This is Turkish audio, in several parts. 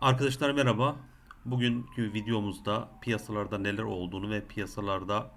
Arkadaşlar merhaba. Bugünkü videomuzda piyasalarda neler olduğunu ve piyasalarda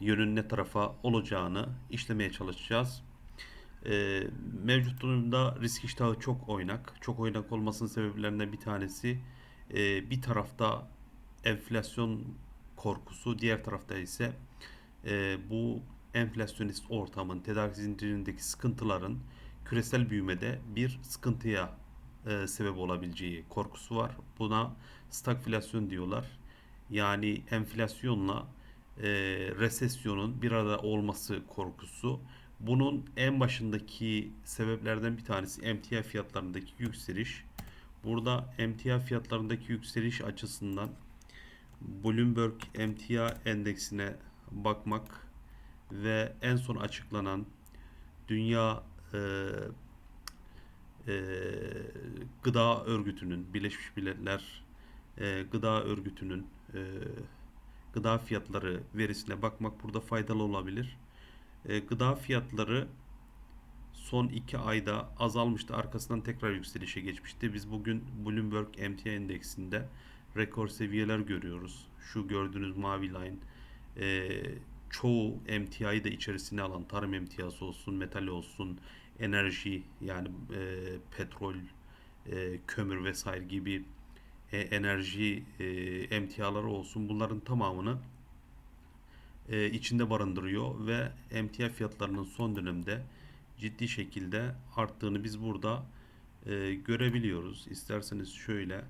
yönün ne tarafa olacağını işlemeye çalışacağız. Ee, mevcut durumda risk iştahı çok oynak. Çok oynak olmasının sebeplerinden bir tanesi e, bir tarafta enflasyon korkusu, diğer tarafta ise e, bu enflasyonist ortamın, tedarik zincirindeki sıkıntıların küresel büyümede bir sıkıntıya e, sebep olabileceği korkusu var. Buna stagflasyon diyorlar. Yani enflasyonla e, resesyonun bir arada olması korkusu. Bunun en başındaki sebeplerden bir tanesi emtia fiyatlarındaki yükseliş. Burada emtia fiyatlarındaki yükseliş açısından Bloomberg emtia endeksine bakmak ve en son açıklanan dünya e, e, gıda örgütünün Birleşmiş Milletler e, gıda örgütünün e, gıda fiyatları verisine bakmak burada faydalı olabilir. E, gıda fiyatları son iki ayda azalmıştı. Arkasından tekrar yükselişe geçmişti. Biz bugün Bloomberg MTA endeksinde rekor seviyeler görüyoruz. Şu gördüğünüz mavi line e, çoğu MTI'yi de içerisine alan tarım emtiası olsun, metal olsun, enerji yani e, petrol, e, kömür vesaire gibi e, enerji e, emtiaları olsun bunların tamamını e, içinde barındırıyor ve emtia fiyatlarının son dönemde ciddi şekilde arttığını biz burada e, görebiliyoruz. İsterseniz şöyle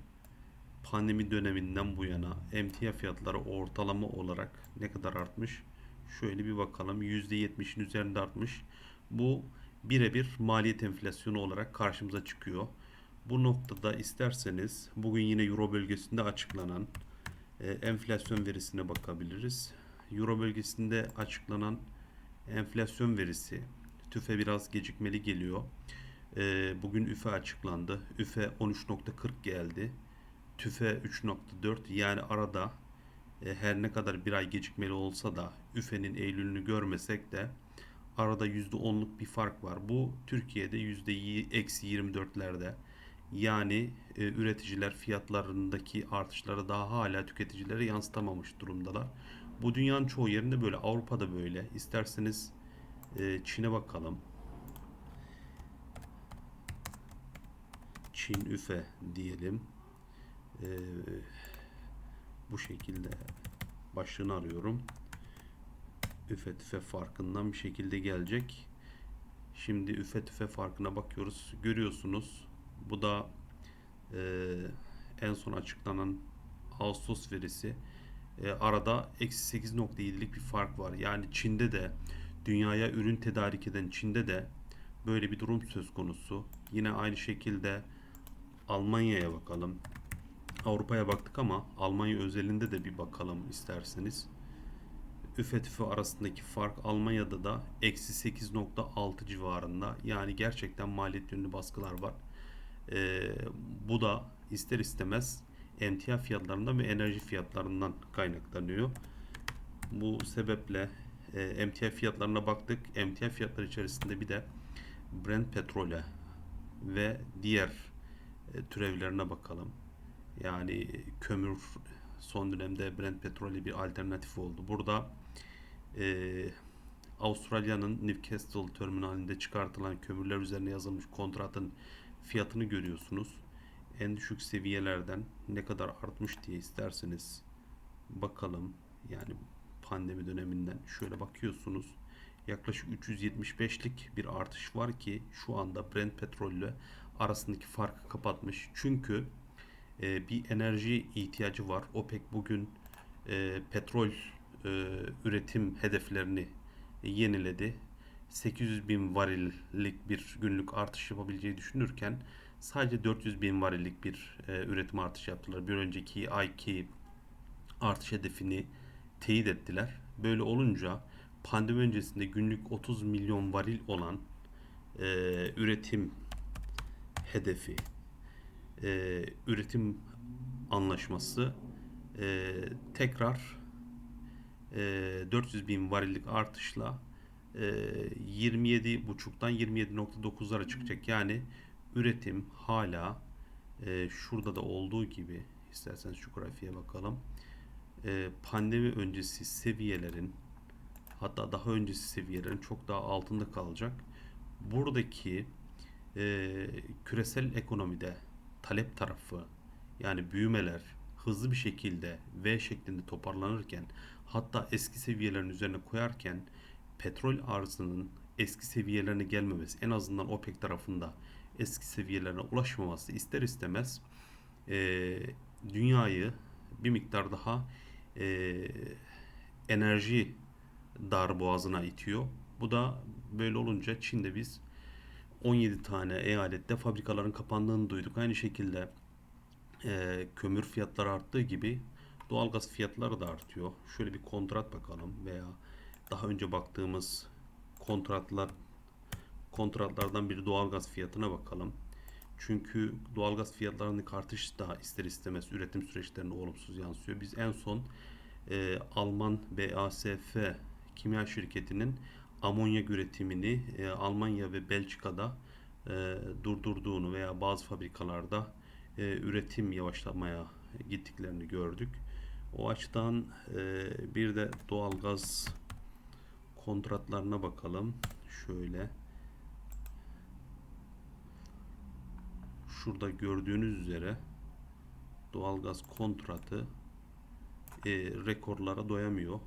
pandemi döneminden bu yana emtia fiyatları ortalama olarak ne kadar artmış? Şöyle bir bakalım. %70'in üzerinde artmış. Bu birebir maliyet enflasyonu olarak karşımıza çıkıyor. Bu noktada isterseniz bugün yine Euro bölgesinde açıklanan e, enflasyon verisine bakabiliriz. Euro bölgesinde açıklanan enflasyon verisi TÜFE biraz gecikmeli geliyor. E, bugün üfe açıklandı. üfe 13.40 geldi. TÜFE 3.4 yani arada e, her ne kadar bir ay gecikmeli olsa da üfenin Eylül'ünü görmesek de arada %10'luk bir fark var. Bu Türkiye'de %-24'lerde yani e, üreticiler fiyatlarındaki artışları daha hala tüketicilere yansıtamamış durumdalar. Bu dünyanın çoğu yerinde böyle. Avrupa'da böyle. İsterseniz e, Çin'e bakalım. Çin üfe diyelim. E, bu şekilde başlığını arıyorum. Üfe tüfe farkından bir şekilde gelecek. Şimdi üfe tüfe farkına bakıyoruz. Görüyorsunuz. Bu da e, en son açıklanan Ağustos verisi. E, arada eksi 8.7'lik bir fark var. Yani Çin'de de dünyaya ürün tedarik eden Çin'de de böyle bir durum söz konusu. Yine aynı şekilde Almanya'ya bakalım. Avrupa'ya baktık ama Almanya özelinde de bir bakalım isterseniz. Üfe tüfe arasındaki fark Almanya'da da eksi 8.6 civarında. Yani gerçekten maliyet yönlü baskılar var. Ee, bu da ister istemez emtia fiyatlarından ve enerji fiyatlarından kaynaklanıyor. Bu sebeple e, emtia fiyatlarına baktık. Emtia fiyatları içerisinde bir de Brent petrole ve diğer e, türevlerine bakalım. Yani kömür son dönemde Brent petrole bir alternatif oldu. Burada e, Avustralya'nın Newcastle terminalinde çıkartılan kömürler üzerine yazılmış kontratın fiyatını görüyorsunuz. En düşük seviyelerden ne kadar artmış diye isterseniz bakalım. Yani pandemi döneminden şöyle bakıyorsunuz. Yaklaşık 375'lik bir artış var ki şu anda Brent petrolle arasındaki farkı kapatmış. Çünkü e, bir enerji ihtiyacı var. OPEC bugün e, petrol e, üretim hedeflerini yeniledi. 800 bin varillik bir günlük artış yapabileceği düşünürken sadece 400 bin varillik bir e, üretim artışı yaptılar. Bir önceki ayki artış hedefini teyit ettiler. Böyle olunca pandemi öncesinde günlük 30 milyon varil olan e, üretim hedefi, e, üretim anlaşması e, tekrar 400 bin varillik artışla e, 27.5'tan 27.9'lara çıkacak. Yani üretim hala e, şurada da olduğu gibi isterseniz şu grafiğe bakalım. E, pandemi öncesi seviyelerin hatta daha öncesi seviyelerin çok daha altında kalacak. Buradaki e, küresel ekonomide talep tarafı yani büyümeler hızlı bir şekilde V şeklinde toparlanırken hatta eski seviyelerin üzerine koyarken petrol arzının eski seviyelerine gelmemesi en azından OPEC tarafında eski seviyelerine ulaşmaması ister istemez e, dünyayı bir miktar daha e, enerji darboğazına itiyor. Bu da böyle olunca Çin'de biz 17 tane eyalette fabrikaların kapandığını duyduk. Aynı şekilde e, kömür fiyatları arttığı gibi doğalgaz fiyatları da artıyor. Şöyle bir kontrat bakalım veya daha önce baktığımız kontratlar kontratlardan bir doğalgaz fiyatına bakalım. Çünkü doğalgaz fiyatlarının artışı da ister istemez üretim süreçlerine olumsuz yansıyor. Biz en son e, Alman BASF kimya şirketinin amonya üretimini e, Almanya ve Belçika'da e, durdurduğunu veya bazı fabrikalarda e, üretim yavaşlamaya gittiklerini gördük. O açıdan e, bir de doğalgaz kontratlarına bakalım. Şöyle. Şurada gördüğünüz üzere doğalgaz kontratı e, rekorlara doyamıyor.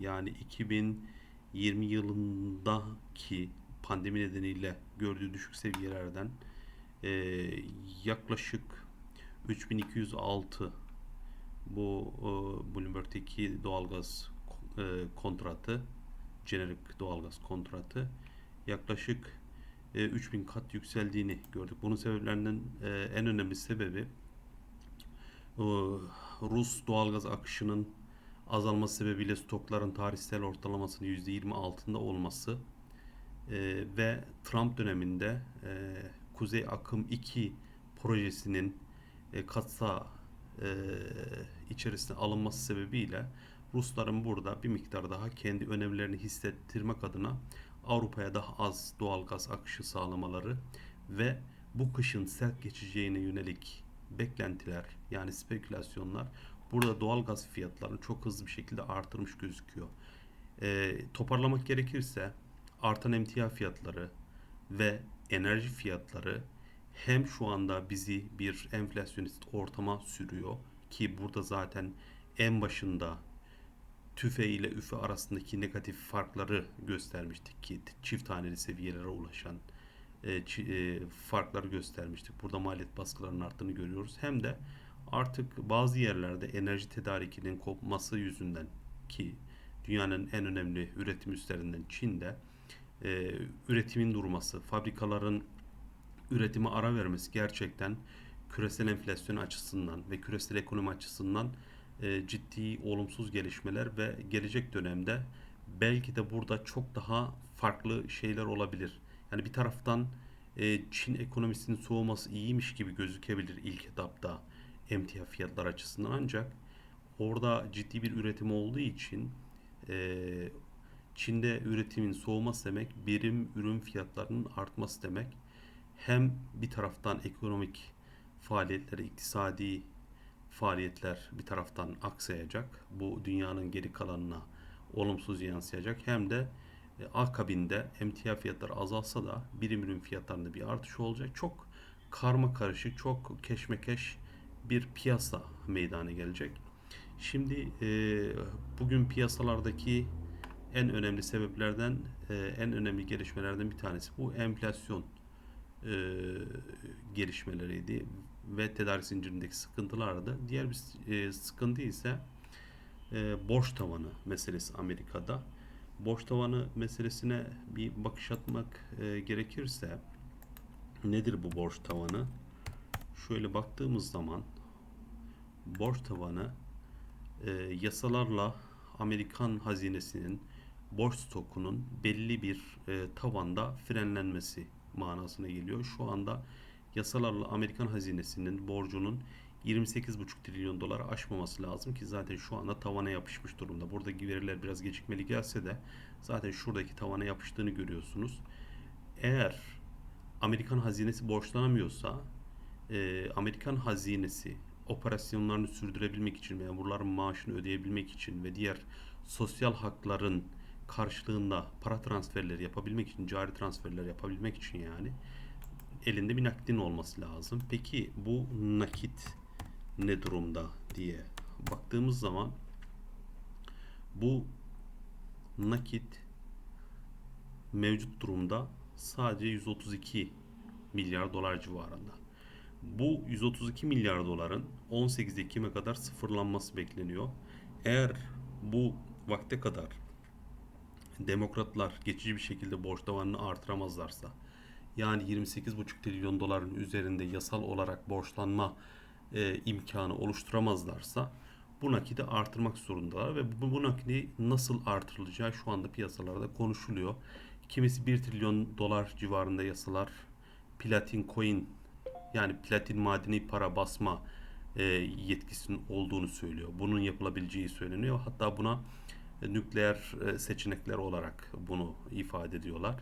Yani 2020 yılındaki pandemi nedeniyle gördüğü düşük seviyelerden e, yaklaşık 3206 bu e, Bloomberg'deki doğalgaz e, kontratı jenerik doğalgaz kontratı yaklaşık e, 3000 kat yükseldiğini gördük. Bunun sebeplerinden e, en önemli sebebi e, Rus doğalgaz akışının azalması sebebiyle stokların tarihsel ortalamasının %20 altında olması e, ve Trump döneminde e, Kuzey Akım 2 projesinin e, katsa e, içerisine alınması sebebiyle Rusların burada bir miktar daha kendi önemlerini hissettirmek adına Avrupa'ya daha az doğal gaz akışı sağlamaları ve bu kışın sert geçeceğine yönelik beklentiler yani spekülasyonlar burada doğal gaz fiyatlarını çok hızlı bir şekilde artırmış gözüküyor. E, toparlamak gerekirse artan emtia fiyatları ve enerji fiyatları hem şu anda bizi bir enflasyonist ortama sürüyor ki burada zaten en başında tüfe ile üfe arasındaki negatif farkları göstermiştik ki çift taneli seviyelere ulaşan e, e, farkları göstermiştik. Burada maliyet baskılarının arttığını görüyoruz. Hem de artık bazı yerlerde enerji tedarikinin kopması yüzünden ki dünyanın en önemli üretim üstlerinden Çin'de e, üretimin durması, fabrikaların üretime ara vermesi gerçekten küresel enflasyon açısından ve küresel ekonomi açısından e, ciddi olumsuz gelişmeler ve gelecek dönemde belki de burada çok daha farklı şeyler olabilir. Yani bir taraftan e, Çin ekonomisinin soğuması iyiymiş gibi gözükebilir ilk etapta emtia fiyatlar açısından ancak orada ciddi bir üretim olduğu için e, Çin'de üretimin soğuması demek birim ürün fiyatlarının artması demek. Hem bir taraftan ekonomik faaliyetler, iktisadi faaliyetler bir taraftan aksayacak. Bu dünyanın geri kalanına olumsuz yansıyacak. Hem de e, akabinde emtia fiyatları azalsa da birim ürün fiyatlarında bir artış olacak. Çok karma karışık, çok keşmekeş bir piyasa meydana gelecek. Şimdi e, bugün piyasalardaki en önemli sebeplerden, e, en önemli gelişmelerden bir tanesi bu enflasyon e, gelişmeleriydi ve tedarik zincirindeki sıkıntılardı. Diğer bir e, sıkıntı ise borç tavanı meselesi Amerika'da. Borç tavanı meselesine bir bakış atmak gerekirse nedir bu borç tavanı? Şöyle baktığımız zaman borç tavanı yasalarla Amerikan hazinesinin borç stokunun belli bir e, tavanda frenlenmesi manasına geliyor. Şu anda yasalarla Amerikan hazinesinin borcunun 28,5 trilyon doları aşmaması lazım ki zaten şu anda tavana yapışmış durumda. Buradaki veriler biraz gecikmeli gelse de zaten şuradaki tavana yapıştığını görüyorsunuz. Eğer Amerikan hazinesi borçlanamıyorsa e, Amerikan hazinesi operasyonlarını sürdürebilmek için, memurların maaşını ödeyebilmek için ve diğer sosyal hakların karşılığında para transferleri yapabilmek için, cari transferler yapabilmek için yani elinde bir nakdin olması lazım. Peki bu nakit ne durumda diye baktığımız zaman bu nakit mevcut durumda sadece 132 milyar dolar civarında. Bu 132 milyar doların 18 Ekim'e kadar sıfırlanması bekleniyor. Eğer bu vakte kadar demokratlar geçici bir şekilde borç tavanını artıramazlarsa yani 28,5 trilyon doların üzerinde yasal olarak borçlanma e, imkanı oluşturamazlarsa bu nakidi artırmak zorundalar ve bu, bu nakidi nasıl artırılacağı şu anda piyasalarda konuşuluyor. Kimisi 1 trilyon dolar civarında yasalar platin coin yani platin madeni para basma e, yetkisinin olduğunu söylüyor. Bunun yapılabileceği söyleniyor. Hatta buna nükleer e, seçenekler olarak bunu ifade ediyorlar.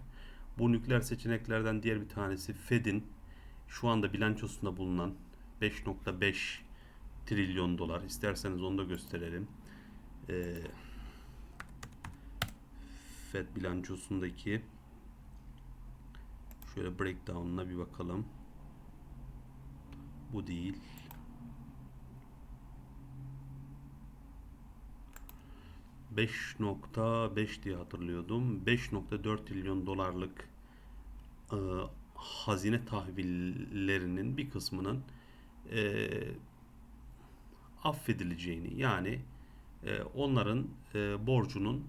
Bu nükleer seçeneklerden diğer bir tanesi Fed'in şu anda bilançosunda bulunan 5.5 trilyon dolar. İsterseniz onu da gösterelim. Ee, Fed bilançosundaki şöyle breakdown'una bir bakalım. Bu değil. ...5.5 diye hatırlıyordum. 5.4 trilyon dolarlık e, hazine tahvillerinin bir kısmının e, affedileceğini yani e, onların e, borcunun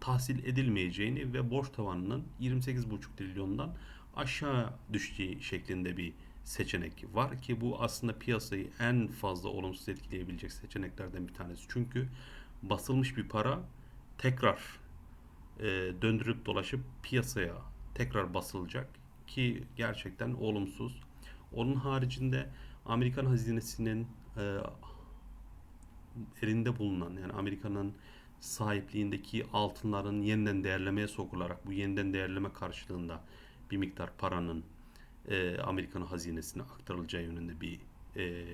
tahsil edilmeyeceğini ve borç tavanının 28,5 trilyondan aşağı düşeceği şeklinde bir seçenek var ki bu aslında piyasayı en fazla olumsuz etkileyebilecek seçeneklerden bir tanesi. Çünkü basılmış bir para tekrar e, döndürüp dolaşıp piyasaya tekrar basılacak ki gerçekten olumsuz. Onun haricinde Amerikan hazinesinin e, elinde bulunan yani Amerika'nın sahipliğindeki altınların yeniden değerlemeye sokularak bu yeniden değerleme karşılığında bir miktar paranın e, Amerikan hazinesine aktarılacağı yönünde bir e,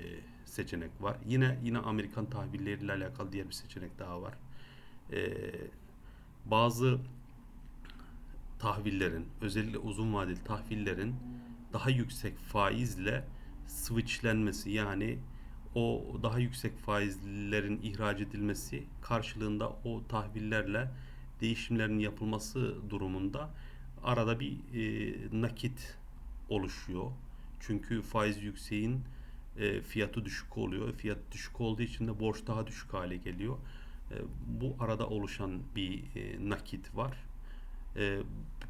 seçenek var. Yine yine Amerikan tahvilleriyle alakalı diğer bir seçenek daha var. E, bazı tahvillerin özellikle uzun vadeli tahvillerin daha yüksek faizle switchlenmesi yani o daha yüksek faizlerin ihraç edilmesi karşılığında o tahvillerle değişimlerin yapılması durumunda arada bir e, nakit oluşuyor. Çünkü faiz yükseğin e, fiyatı düşük oluyor. Fiyat düşük olduğu için de borç daha düşük hale geliyor. E, bu arada oluşan bir e, nakit var. E,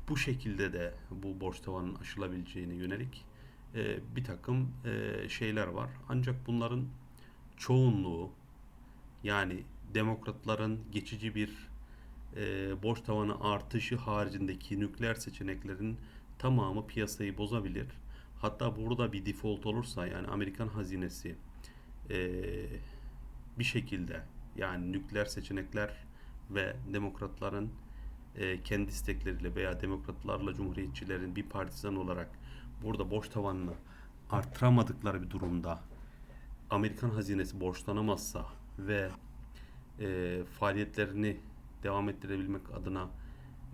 bu şekilde de bu borç tavanının aşılabileceğine yönelik e, bir takım e, şeyler var. Ancak bunların çoğunluğu yani demokratların geçici bir e, borç tavanı artışı haricindeki nükleer seçeneklerin tamamı piyasayı bozabilir. Hatta burada bir default olursa yani Amerikan hazinesi e, bir şekilde yani nükleer seçenekler ve demokratların e, kendi istekleriyle veya demokratlarla cumhuriyetçilerin bir partizan olarak burada borç tavanını arttıramadıkları bir durumda Amerikan hazinesi borçlanamazsa ve e, faaliyetlerini devam ettirebilmek adına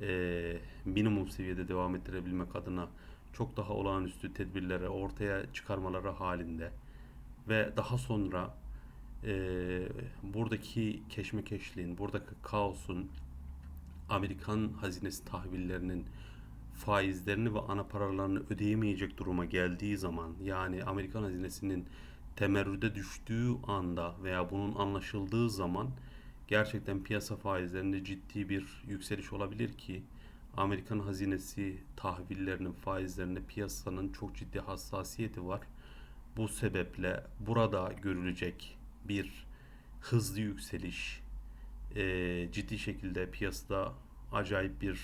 e, minimum seviyede devam ettirebilmek adına çok daha olağanüstü tedbirlere ortaya çıkarmaları halinde ve daha sonra e, buradaki keşmekeşliğin, buradaki kaosun Amerikan hazinesi tahvillerinin faizlerini ve ana paralarını ödeyemeyecek duruma geldiği zaman yani Amerikan hazinesinin temerrüde düştüğü anda veya bunun anlaşıldığı zaman gerçekten piyasa faizlerinde ciddi bir yükseliş olabilir ki Amerikan hazinesi tahvillerinin faizlerinde piyasanın çok ciddi hassasiyeti var. Bu sebeple burada görülecek bir hızlı yükseliş e, ciddi şekilde piyasada acayip bir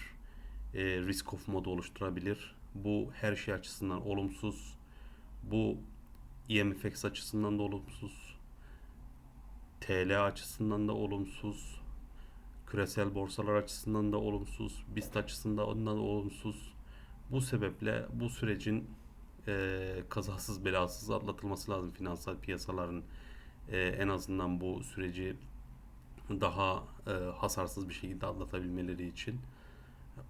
e, risk of modu oluşturabilir. Bu her şey açısından olumsuz. Bu IMFX açısından da olumsuz. TL açısından da olumsuz. Küresel borsalar açısından da olumsuz. BIST açısından da olumsuz. Bu sebeple bu sürecin e, kazasız belasız atlatılması lazım finansal piyasaların e, en azından bu süreci daha e, hasarsız bir şekilde atlatabilmeleri için.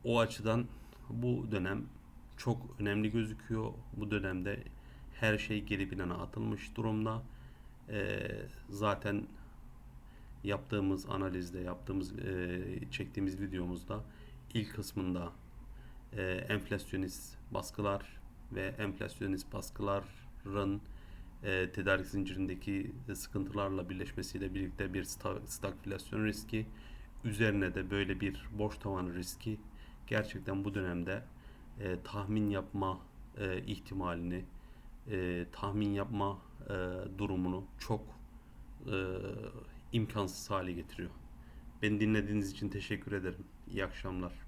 O açıdan bu dönem çok önemli gözüküyor. Bu dönemde her şey geri plana atılmış durumda. E, zaten yaptığımız analizde, yaptığımız e, çektiğimiz videomuzda ilk kısmında e, enflasyonist baskılar ve enflasyonist baskıların e, tedarik zincirindeki sıkıntılarla birleşmesiyle birlikte bir sta- stagflasyon riski üzerine de böyle bir borç tavanı riski gerçekten bu dönemde e, tahmin yapma e, ihtimalini e, tahmin yapma e, durumunu çok e, imkansız hale getiriyor. Beni dinlediğiniz için teşekkür ederim. İyi akşamlar.